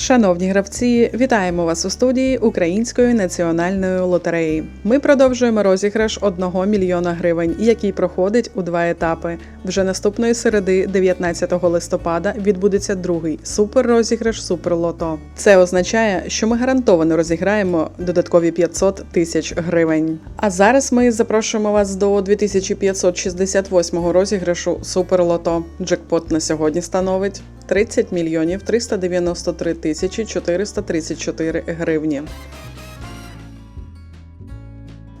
Шановні гравці, вітаємо вас у студії Української національної лотереї. Ми продовжуємо розіграш 1 мільйона гривень, який проходить у два етапи. Вже наступної середи, 19 листопада, відбудеться другий суперрозіграш Суперлото. Це означає, що ми гарантовано розіграємо додаткові 500 тисяч гривень. А зараз ми запрошуємо вас до 2568 розіграшу Суперлото. Джекпот на сьогодні становить 30 мільйонів 393 тисячі 434 гривні.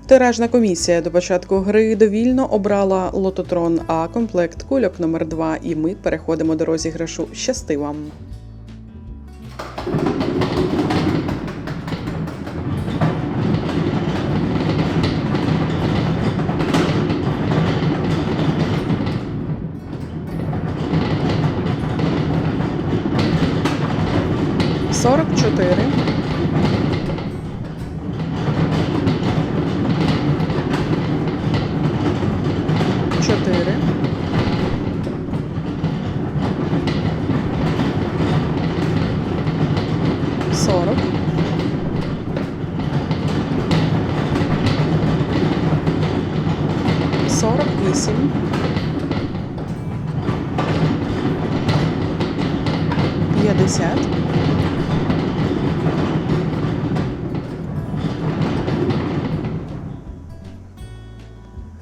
Тиражна комісія до початку гри довільно обрала лототрон А комплект кульок номер 2 і ми переходимо до розіграшу. Щасти вам! Сорок чотири. Чотири. Сорок. Сорок вісім. П'ятдесят.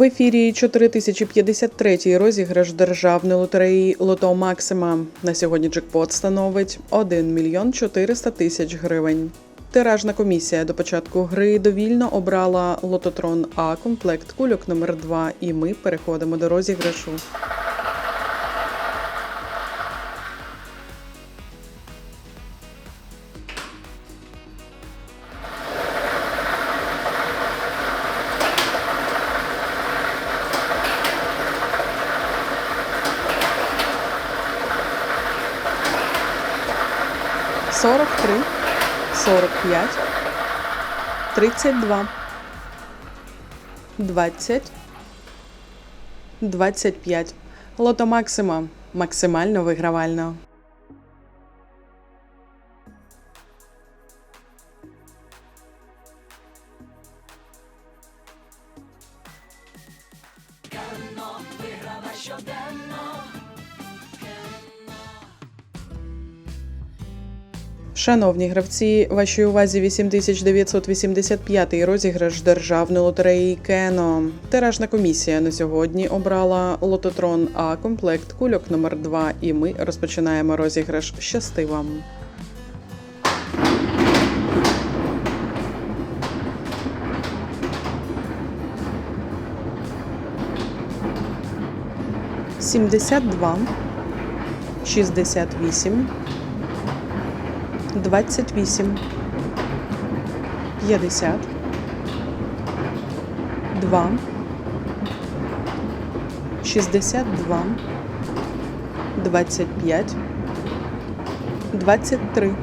В ефірі 4053 розіграш державної лотереї Лото Максима. На сьогодні джекпот становить 1 мільйон 400 тисяч гривень. Тиражна комісія до початку гри довільно обрала лототрон А комплект кульок номер 2 і ми переходимо до розіграшу. Сорок три, сорок п'ять, тридцять два, двадцять, двадцять п'ять. Лото Максима максимально вигравально. Шановні гравці, вашій увазі 8985 розіграш державної лотереї Кено. Тиражна комісія на сьогодні обрала лототрон А комплект кульок номер 2 і ми розпочинаємо розіграш. Щасти вам! Сімдесят два, шістдесят вісім. 28 50 2 62 25 23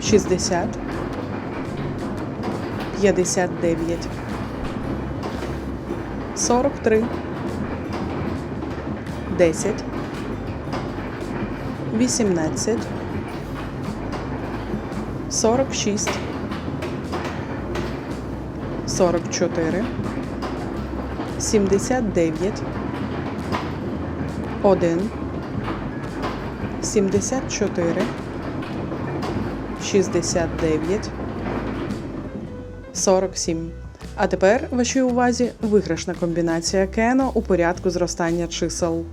60 59 43 10 18 46 44 79 1 74 69 47 А тепер вашій увазі виграшна комбінація Кено у порядку зростання чисел.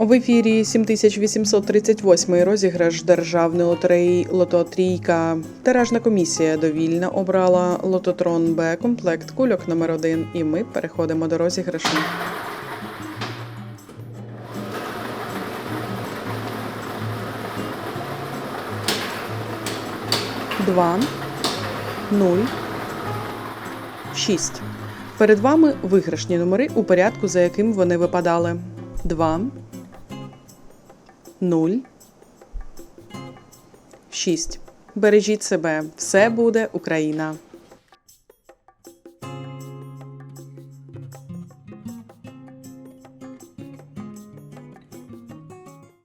В ефірі 7838 розіграш державної лотереї Лото Трійка. Тиражна комісія довільно обрала Лототрон Б комплект кульок номер 1 І ми переходимо до розіграшу. Два, нуль, шість. Перед вами виграшні номери у порядку, за яким вони випадали. Два, нуль, шість. Бережіть себе. Все буде Україна.